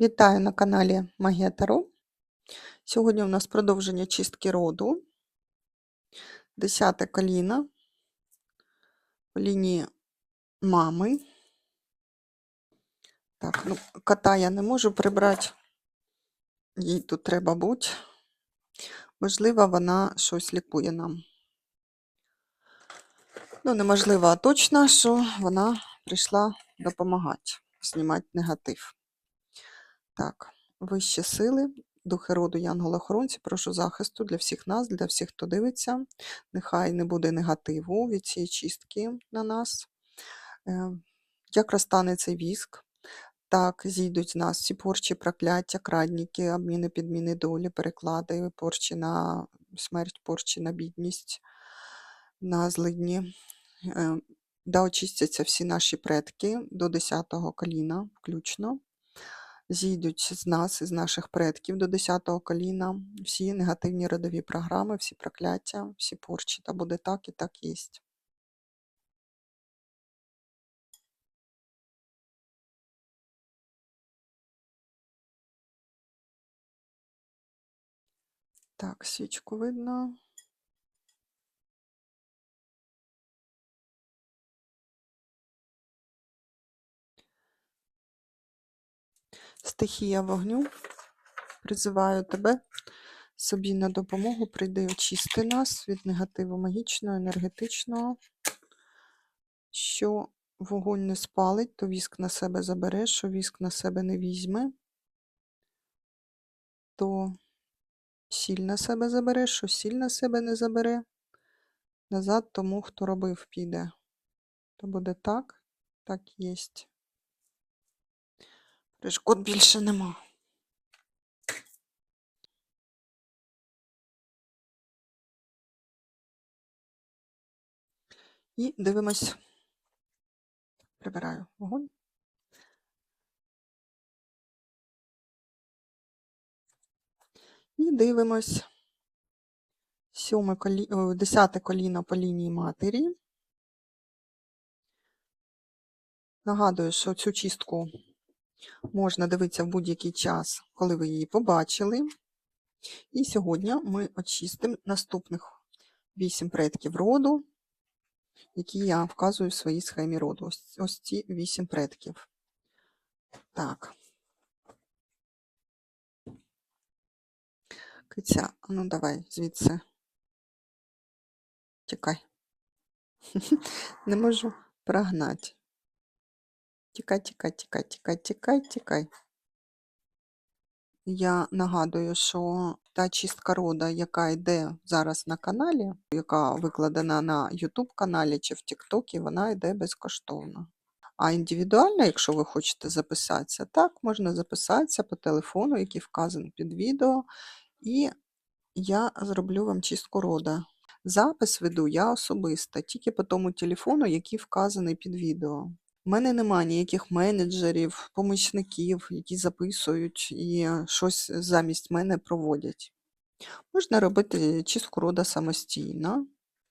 Вітаю на каналі Магія Таро. Сьогодні у нас продовження чистки роду. Десяте коліна по лінії мами. Так, ну, кота я не можу прибрати, їй тут треба бути. Можливо, вона щось лікує нам. Ну, неможливо, а точно, що вона прийшла допомагати, знімати негатив. Так, вищі сили, духи роду янголи-охоронці, прошу захисту для всіх нас, для всіх, хто дивиться. Нехай не буде негативу від цієї чистки на нас. Е, Як розтане цей віск, так зійдуть з нас всі порчі, прокляття, крадніки, обміни, підміни долі, переклади, порчі на смерть, порчі на бідність, на злидні. Е, Да очистяться всі наші предки до 10-го коліна включно зійдуть з нас, із наших предків до 10-го коліна, всі негативні родові програми, всі прокляття, всі порчі. Та буде так і так єсть. Так, свічку видно. Стихія вогню. Призиваю тебе собі на допомогу. Прийди очисти нас від негативу магічного, енергетичного. Що вогонь не спалить, то віск на себе забере, що віск на себе не візьме, то сіль на себе забере, що сіль на себе не забере. Назад тому, хто робив, піде. То буде так, так єсть. Перешкод більше нема. І дивимось. Прибираю вогонь. І дивимось. Сьоме колі... десяте коліно по лінії матері. Нагадую, що цю чистку можна дивитися в будь-який час, коли ви її побачили. І сьогодні ми очистимо наступних вісім предків роду, які я вказую в своїй схемі роду. Ось, ось ці вісім предків. Так. Киця, ну давай звідси. Тікай. Не можу прогнати. Тікай, тікай, тікай, тікай, тікай, тікай. Я нагадую, що та чистка рода, яка йде зараз на каналі, яка викладена на YouTube каналі чи в TikTok, вона йде безкоштовно. А індивідуально, якщо ви хочете записатися, так, можна записатися по телефону, який вказаний під відео, і я зроблю вам чистку рода. Запис веду я особисто, тільки по тому телефону, який вказаний під відео. У мене немає ніяких менеджерів, помічників, які записують і щось замість мене проводять. Можна робити чистку рода самостійно,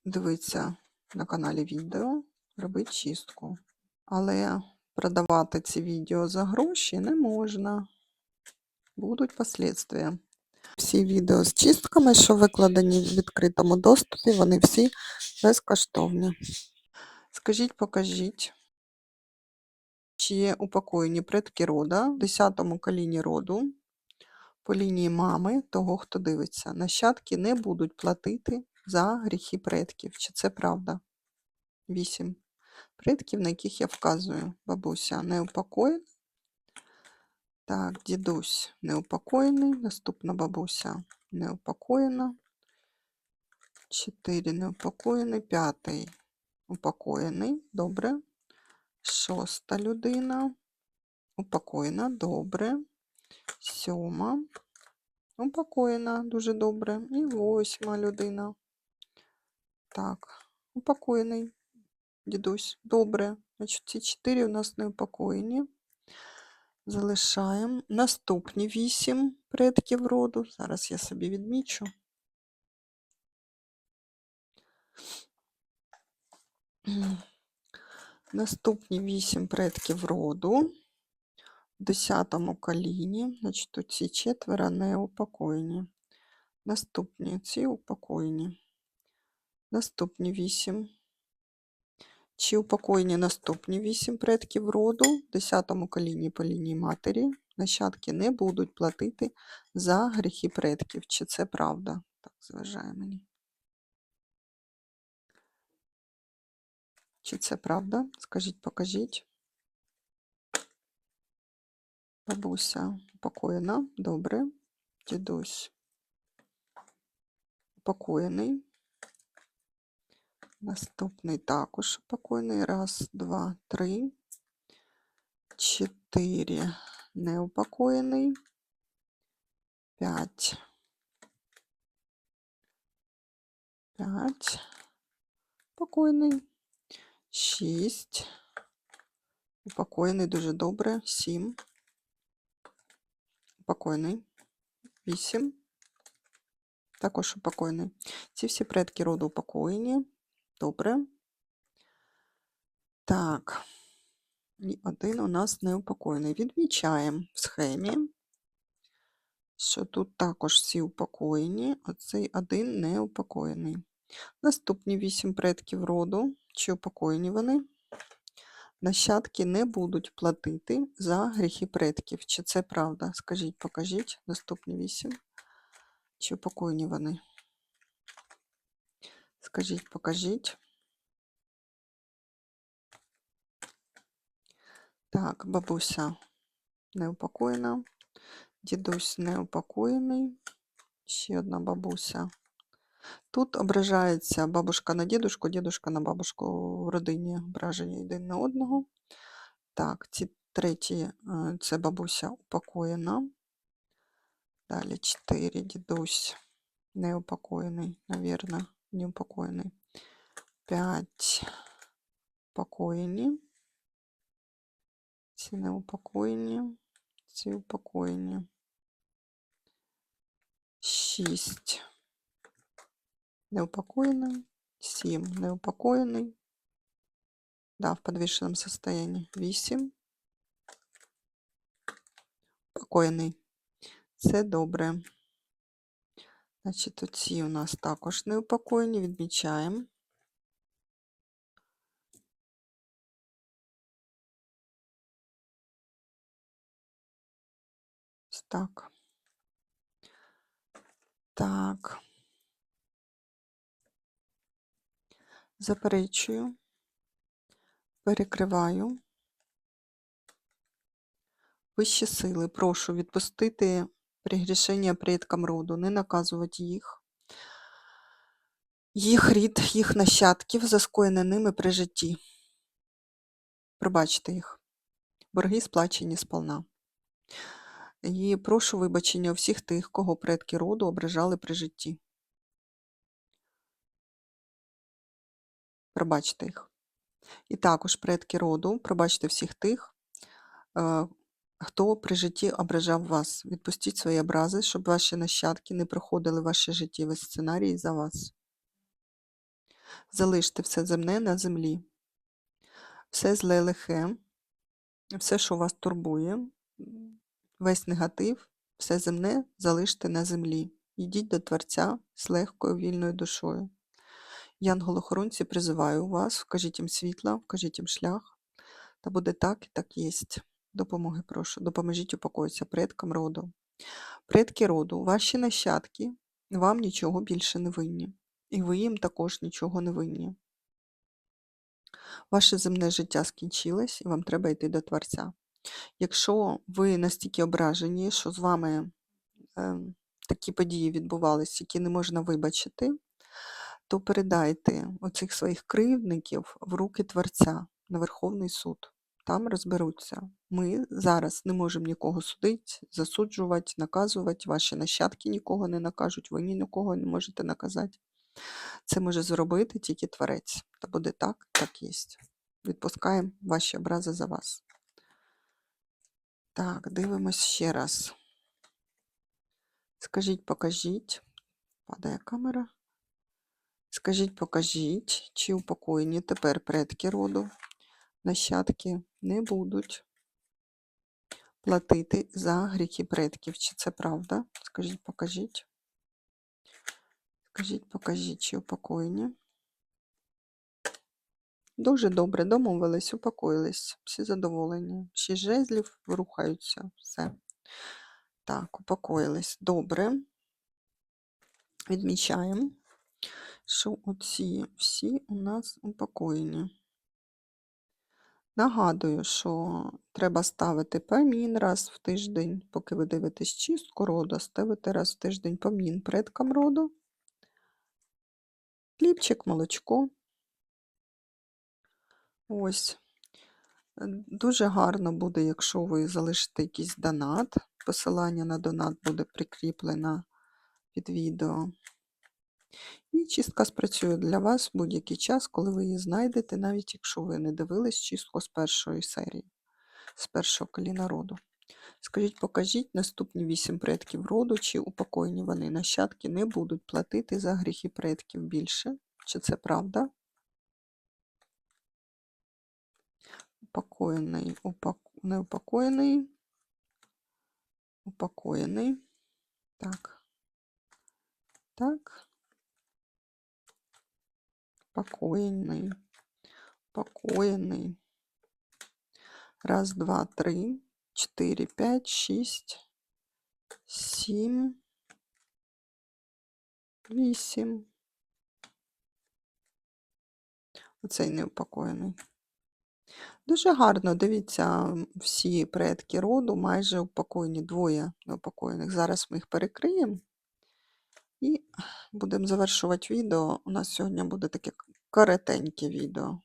дивитися на каналі відео, робити чистку. Але продавати ці відео за гроші не можна. Будуть послідствия. Всі відео з чистками, що викладені в відкритому доступі, вони всі безкоштовні. Скажіть, покажіть, чи є упокоєні предки рода в 10-му коліні роду по лінії мами того, хто дивиться. Нащадки не будуть платити за гріхи предків. Чи це правда? 8 предків, на яких я вказую. Бабуся неупокоєна. Так, дідусь неупокоєний. Наступна бабуся неупокоєна. 4 неупокоєний. П'ятий упокоєний. Добре. Шоста людина. Упокоєна. Добре. Сьома. Упокоєна. Дуже добре. І восьма людина. Так, упокоєний. Дідусь. Добре. Значить, ці чотири у нас не упокоєні. Залишаємо. Наступні вісім предків роду. Зараз я собі відмічу. Наступні вісім предків роду в десятому коліні, значить, тут ці четверо не упокоєні. Наступні ці упокоєні. Наступні вісім. Чи упокоєні наступні вісім предків роду в десятому коліні по лінії матері. Нащадки не будуть платити за гріхи предків. Чи це правда? Так, зважає мені. Чи це правда? Скажіть, покажіть. Бабуся упокоєна. Добре. Дідусь упокоєний. Наступний також упокоєний. Раз, два, три, чотири. Неупокоєний. П'ять. П'ять. Упокоєний. Шість. Упокоєний дуже добре. Сім. Упокоєний. Вісім. Також упокоєний. Ці всі предки роду упокоєні. Добре. Так. І один у нас неупокоєний. Відмічаємо в схемі, що тут також всі упокоєні, а цей один неупокоєний. Наступні вісім предків роду, чи упокоєні вони, нащадки не будуть платити за гріхи предків. Чи це правда? Скажіть, покажіть. Наступні вісім. Чи упокоєні вони? Скажіть, покажіть. Так, бабуся неупокоєна, дідусь неупокоєний, ще одна бабуся. Тут ображається бабушка на дідушку, дідушка на бабушку в родині ображені один на одного. Так, ці треті е, це бабуся упокоєна. Далі 4, дідусь неупокоєний, навірно, неупокоєний. 5 упокоєні. Ці неупокоєні, ці упокоєні. 6 неупокоєний, 7 неупокоєний. Да, в подвішеному состоянии. 8 упокоєний. Це добре. Значить, оці у нас також неупокоєні, відмічаємо. Так. Так. Заперечую, перекриваю. Вищі сили, прошу відпустити пригрішення предкам роду, не наказувати їх, їх рід, їх нащадків, за скоєне ними при житті. Пробачте їх. Борги сплачені сполна. І прошу вибачення у всіх тих, кого предки роду ображали при житті. Пробачте їх. І також предки роду, пробачте всіх тих, е, хто при житті ображав вас. Відпустіть свої образи, щоб ваші нащадки не проходили ваші життєві сценарії за вас. Залиште все земне на землі, все зле лихе, все, що вас турбує, весь негатив, все земне залиште на землі. Йдіть до Творця з легкою вільною душою. Янголохоронці призиваю вас, вкажіть їм світла, вкажіть їм шлях. Та буде так і так єсть. Допомоги прошу, допоможіть упокоїтися предкам роду. Предки роду, ваші нащадки вам нічого більше не винні. І ви їм також нічого не винні. Ваше земне життя скінчилось, і вам треба йти до Творця. Якщо ви настільки ображені, що з вами е, такі події відбувалися, які не можна вибачити, то передайте оцих своїх кривдників в руки Творця на Верховний суд. Там розберуться. Ми зараз не можемо нікого судити, засуджувати, наказувати. Ваші нащадки нікого не накажуть, ви ні нікого не можете наказати. Це може зробити тільки творець. Та буде так, так є. Відпускаємо ваші образи за вас. Так, дивимось ще раз. Скажіть, покажіть. Падає камера. Скажіть, покажіть, чи упокоєні тепер предки роду, нащадки не будуть платити за гріхи предків. Чи це правда? Скажіть, покажіть. Скажіть, покажіть, чи упокоєні. Дуже добре, домовились, упокоїлись, всі задоволені. Шість жезлів рухаються, все. Так, упокоїлись. Добре. Відмічаємо, що оці всі у нас упокоєні. Нагадую, що треба ставити помін раз в тиждень, поки ви дивитесь чистку роду, ставити раз в тиждень помін предкам роду. Хлібчик, молочко. Ось. Дуже гарно буде, якщо ви залишите якийсь донат. Посилання на донат буде прикріплено під відео. І чистка спрацює для вас в будь-який час, коли ви її знайдете, навіть якщо ви не дивились чистку з першої серії, з першого коліна роду. Скажіть, покажіть наступні вісім предків роду, чи упокоєні вони нащадки не будуть платити за гріхи предків більше. Чи це правда? Упокоєний, упак... неупокоєний, упокоєний. Так. Так. Покоєний. Покоєний. Раз, два, три, чотири, п'ять, шість, сім, вісім. Оцей неупокоєний. Дуже гарно, дивіться, всі предки роду майже упокоєні, двоє неупокоєних. Зараз ми їх перекриємо і будемо завершувати відео. У нас сьогодні буде таке коротеньке відео.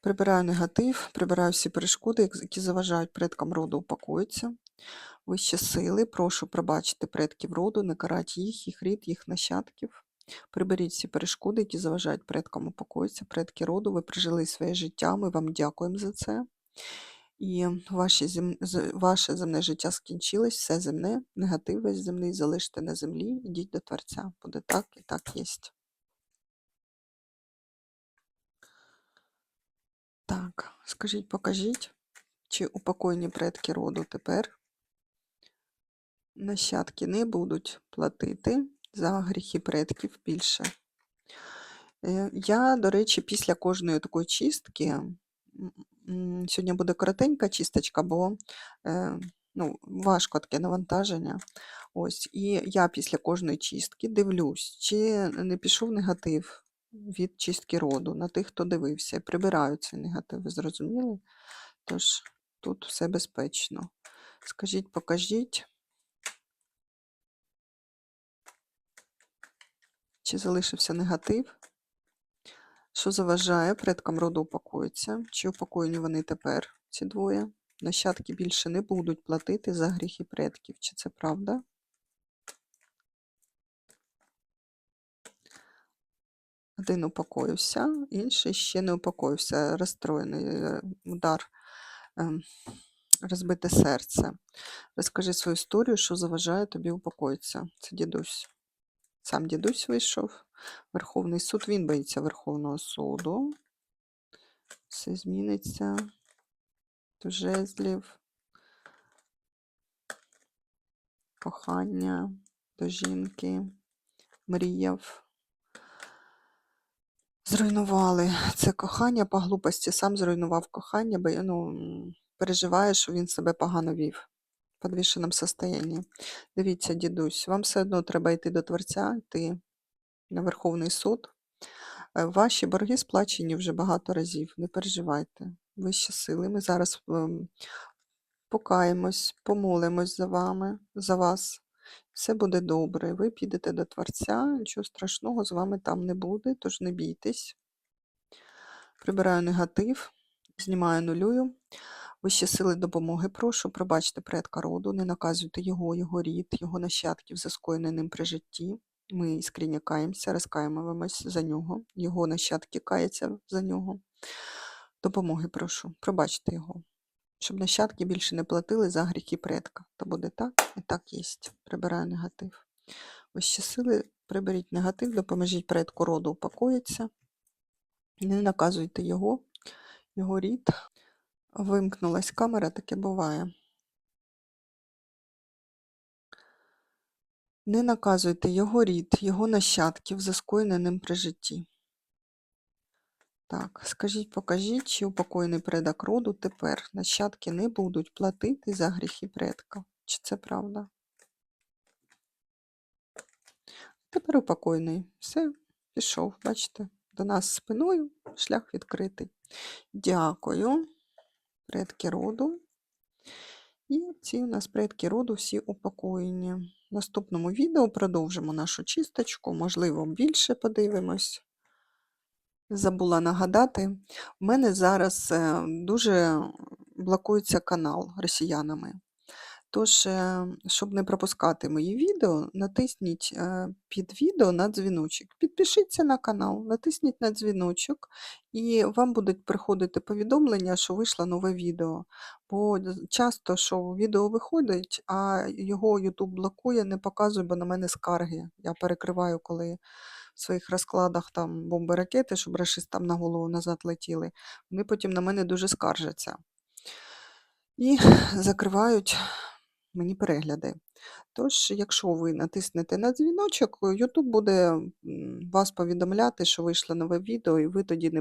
Прибираю негатив, прибираю всі перешкоди, які заважають предкам роду упокоїться. Вищі сили, прошу пробачити предків роду, не карать їх, їх рід, їх нащадків. Приберіть всі перешкоди, які заважають предкам упокоїться. Предки роду, ви прожили своє життя, ми вам дякуємо за це. І ваші зем... ваше земне життя скінчилось, все земне, негатив весь земний залиште на землі, ідіть до Творця. Буде так і так єсть. Так, скажіть, покажіть, чи упокоєні предки роду тепер нащадки не будуть платити за гріхи предків більше. Е, Я, до речі, після кожної такої чистки, сьогодні буде коротенька чисточка, бо е, ну, важко таке навантаження. Ось, і я після кожної чистки дивлюсь, чи не пішов негатив від чистки роду на тих, хто дивився. Прибираю цей негатив, ви зрозуміли? Тож тут все безпечно. Скажіть, покажіть. Чи залишився негатив? Що заважає предкам роду упокоїться? Чи упокоєні вони тепер, ці двоє? Нащадки більше не будуть платити за гріхи предків. Чи це правда? Один упокоївся, інший ще не упокоївся. Розстроєний е, удар, ем, розбите серце. Розкажи свою історію, що заважає тобі упокоїтися. Це дідусь. Сам дідусь вийшов. Верховний суд, він боїться Верховного суду. Все зміниться. Жезлів. Кохання до жінки. Мріяв. Зруйнували це кохання по глупості. Сам зруйнував кохання, бо ну, переживає, що він себе погано вів підвішеному состоянні. Дивіться, дідусь, вам все одно треба йти до Творця, йти на Верховний суд. Е, Ваші борги сплачені вже багато разів. Не переживайте. Вищі сили. Ми зараз ем, покаємось, помолимось за вами, за вас. Все буде добре. Ви підете до Творця, нічого страшного з вами там не буде, тож не бійтесь. Прибираю негатив, знімаю нулюю. Вищі сили допомоги прошу, пробачте предка роду, не наказуйте його, його рід, його нащадків за скоєне ним при житті. Ми іскренне каємося, розкаємося за нього, його нащадки каяться за нього. Допомоги прошу, пробачте його, щоб нащадки більше не платили за гріхи предка. То буде так і так єсть. Прибираю негатив. Вищі сили, приберіть негатив, допоможіть предку роду упокоїться. Не наказуйте його, його рід. Вимкнулась камера, таке буває. Не наказуйте його рід, його нащадків за скоєне ним при житті. Так, скажіть, покажіть, чи упокоєний предок роду тепер нащадки не будуть платити за гріхи предка. Чи це правда? Тепер упокоєний. Все, пішов, бачите, до нас спиною шлях відкритий. Дякую предки роду. І ці у нас предки роду всі упокоєні. В наступному відео продовжимо нашу чисточку, можливо, більше подивимось. Забула нагадати, в мене зараз е, дуже блокується канал росіянами. Тож, е, щоб не пропускати мої відео, натисніть е, під відео на дзвіночок. Підпишіться на канал, натисніть на дзвіночок, і вам будуть приходити повідомлення, що вийшло нове відео. Бо часто, що відео виходить, а його YouTube блокує, не показує, бо на мене скарги. Я перекриваю, коли в своїх розкладах там бомби ракети, щоб рашистам на голову назад летіли. Вони потім на мене дуже скаржаться. І закривають мені перегляди. Тож, якщо ви натиснете на дзвіночок, YouTube буде вас повідомляти, що вийшло нове відео, і ви тоді не